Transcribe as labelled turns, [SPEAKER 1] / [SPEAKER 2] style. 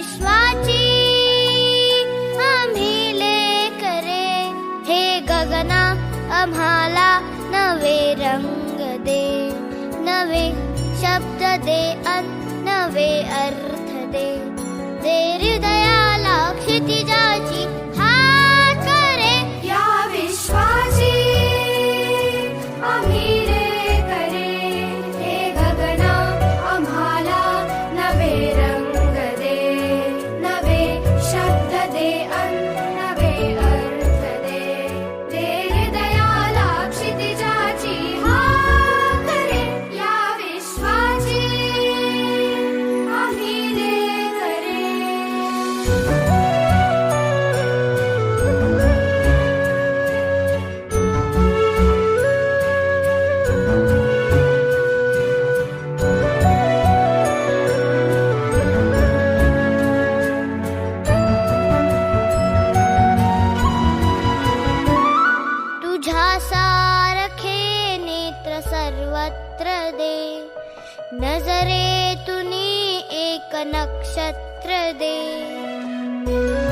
[SPEAKER 1] विश्वाची आम्ही लेकरे हे गगना आम्हाला नवे रंग दे. नवे शब्द दे अन नवे अर्थ
[SPEAKER 2] तुझ्या सारखे नेत्र सर्वत्र दे. नजरे तुनी एक नक्षत्र दे.